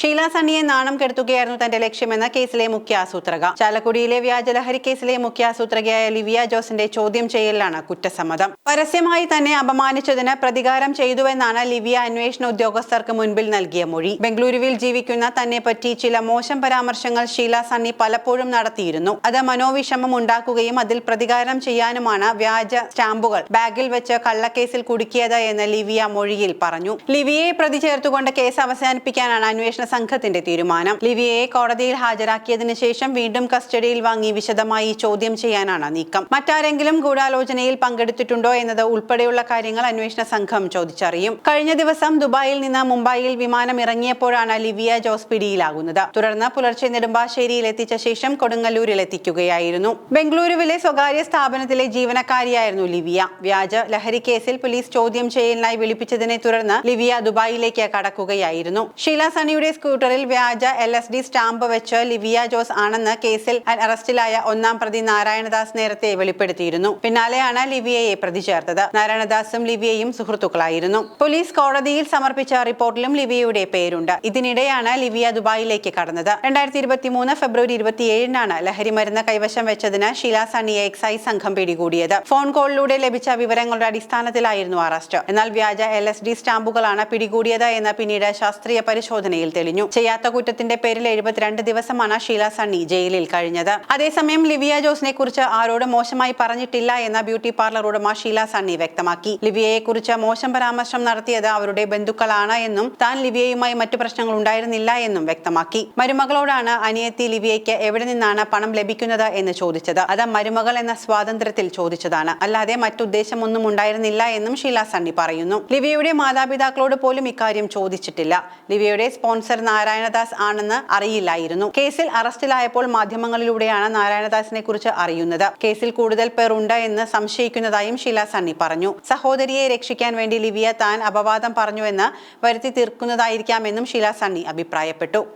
ഷീല സണ്ണിയെ നാണം കെടുത്തുകയായിരുന്നു തന്റെ ലക്ഷ്യമെന്ന കേസിലെ മുഖ്യ ആസൂത്രക. ചാലക്കുടിയിലെ വ്യാജലഹരി കേസിലെ മുഖ്യ ആസൂത്രകയായ ലിവിയ ജോസിന്റെ ചോദ്യം ചെയ്യലിലാണ് കുറ്റസമ്മതം. പരസ്യമായി തന്നെ അപമാനിച്ചതിന് പ്രതികാരം ചെയ്തുവെന്നാണ് ലിവിയ അന്വേഷണ ഉദ്യോഗസ്ഥർക്ക് മുൻപിൽ നൽകിയ മൊഴി. ബംഗളൂരുവിൽ ജീവിക്കുന്ന തന്നെ പറ്റി ചില മോശം പരാമർശങ്ങൾ ഷീല സണ്ണി പലപ്പോഴും നടത്തിയിരുന്നു. അത് മനോവിഷമം ഉണ്ടാക്കുകയും അതിൽ പ്രതികാരം ചെയ്യാനുമാണ് വ്യാജ സ്റ്റാമ്പുകൾ ബാഗിൽ വെച്ച് കള്ളക്കേസിൽ കുടുക്കിയത് എന്ന് ലിവിയ മൊഴിയിൽ പറഞ്ഞു. ലിവിയയെ പ്രതി ചേർത്തുകൊണ്ട് കേസ് അവസാനിപ്പിക്കാനാണ് അന്വേഷണ സംഘത്തിന്റെ തീരുമാനം. ലിവിയയെ കോടതിയിൽ ഹാജരാക്കിയതിനു ശേഷം വീണ്ടും കസ്റ്റഡിയിൽ വാങ്ങി വിശദമായി ചോദ്യം ചെയ്യാനാണ് നീക്കം. മറ്റാരെങ്കിലും ഗൂഢാലോചനയിൽ പങ്കെടുത്തിട്ടുണ്ടോ എന്നത് ഉൾപ്പെടെയുള്ള കാര്യങ്ങൾ അന്വേഷണ സംഘം ചോദിച്ചറിയും. കഴിഞ്ഞ ദിവസം ദുബായിൽ നിന്ന് മുംബൈയിൽ വിമാനം ഇറങ്ങിയപ്പോഴാണ് ലിവിയ ജോസ് പിടിയിലാകുന്നത്. തുടർന്ന് പുലർച്ചെ നെടുമ്പാശ്ശേരിയിൽ എത്തിച്ച ശേഷം കൊടുങ്ങല്ലൂരിൽ എത്തിക്കുകയായിരുന്നു. ബംഗളൂരുവിലെ സ്വകാര്യ സ്ഥാപനത്തിലെ ജീവനക്കാരിയായിരുന്നു ലിവിയ. വ്യാജ ലഹരി കേസിൽ പോലീസ് ചോദ്യം ചെയ്യലിനായി വിളിപ്പിച്ചതിനെ തുടർന്ന് ലിവിയ ദുബായിലേക്ക് കടക്കുകയായിരുന്നു. ഷീല സണിയുടെ സ്കൂട്ടറിൽ വ്യാജ എൽ എസ് ഡി സ്റ്റാമ്പ് വെച്ച് ലിവിയ ജോസ് ആണെന്ന് കേസിൽ അറസ്റ്റിലായ ഒന്നാം പ്രതി നാരായണദാസ് നേരത്തെ വെളിപ്പെടുത്തിയിരുന്നു. പിന്നാലെയാണ് ലിവിയയെ പ്രതി ചേർത്തത്. നാരായണദാസും ലിവിയയും സുഹൃത്തുക്കളായിരുന്നു. പോലീസ് കോടതിയിൽ സമർപ്പിച്ച റിപ്പോർട്ടിലും ലിവിയയുടെ പേരുണ്ട്. ഇതിനിടെയാണ് ലിവിയ ദുബായിലേക്ക് കടന്നത്. രണ്ടായിരത്തി ഇരുപത്തി മൂന്ന് ഫെബ്രുവരി ഇരുപത്തിയേഴിനാണ് ലഹരി മരുന്ന് കൈവശം വെച്ചതിന് ഷീല സണ്ണിയെ എക്സൈസ് സംഘം പിടികൂടിയത്. ഫോൺ കോളിലൂടെ ലഭിച്ച വിവരങ്ങളുടെ അടിസ്ഥാനത്തിലായിരുന്നു അറസ്റ്റ്. എന്നാൽ വ്യാജ എൽ എസ് ഡി സ്റ്റാമ്പുകളാണ് പിടികൂടിയത് എന്ന് പിന്നീട് ശാസ്ത്രീയ പരിശോധനയിൽ തെളിഞ്ഞു ചെയ്യാത്ത കുറ്റത്തിന്റെ പേരിൽ എഴുപത്തിരണ്ട് ദിവസമാണ് ഷീല സണ്ണി ജയിലിൽ കഴിഞ്ഞത്. അതേസമയം ലിവിയ ജോസിനെ കുറിച്ച് ആരോടും മോശമായി പറഞ്ഞിട്ടില്ല എന്ന ബ്യൂട്ടി പാർലർ ഉടമ ഷീല സണ്ണി വ്യക്തമാക്കി. ലിവിയയെ കുറിച്ച് മോശം പരാമർശം നടത്തിയത് അവരുടെ ബന്ധുക്കളാണ് എന്നും താൻ ലിവിയയുമായി മറ്റു പ്രശ്നങ്ങൾ ഉണ്ടായിരുന്നില്ല എന്നും വ്യക്തമാക്കി. മരുമകളോടാണ് അനിയത്തി ലിവിയയ്ക്ക് എവിടെ നിന്നാണ് പണം ലഭിക്കുന്നത് എന്ന് ചോദിച്ചത്. അത് മരുമകൾ എന്ന സ്വാതന്ത്ര്യത്തിൽ ചോദിച്ചതാണ്. അല്ലാതെ മറ്റുദ്ദേശമൊന്നും ഉണ്ടായിരുന്നില്ല എന്നും ഷീല സണ്ണി പറയുന്നു. ലിവിയയുടെ മാതാപിതാക്കളോട് പോലും ഇക്കാര്യം ചോദിച്ചിട്ടില്ല. ലിവിയയുടെ സ്പോൺസർ നാരായണദാസ് ആണെന്ന് അറിയില്ലായിരുന്നു. കേസിൽ അറസ്റ്റിലായപ്പോൾ മാധ്യമങ്ങളിലൂടെയാണ് നാരായണദാസിനെ കുറിച്ച് അറിയുന്നത്. കേസിൽ കൂടുതൽ പേർ ഉണ്ട് എന്ന് സംശയിക്കുന്നതായും ഷീല സണ്ണി പറഞ്ഞു. സഹോദരിയെ രക്ഷിക്കാൻ വേണ്ടി ലിവിയ താൻ അപവാദം പറഞ്ഞുവെന്ന് വരുത്തി തീർക്കുന്നതായിരിക്കാമെന്നും ഷീല സണ്ണി അഭിപ്രായപ്പെട്ടു.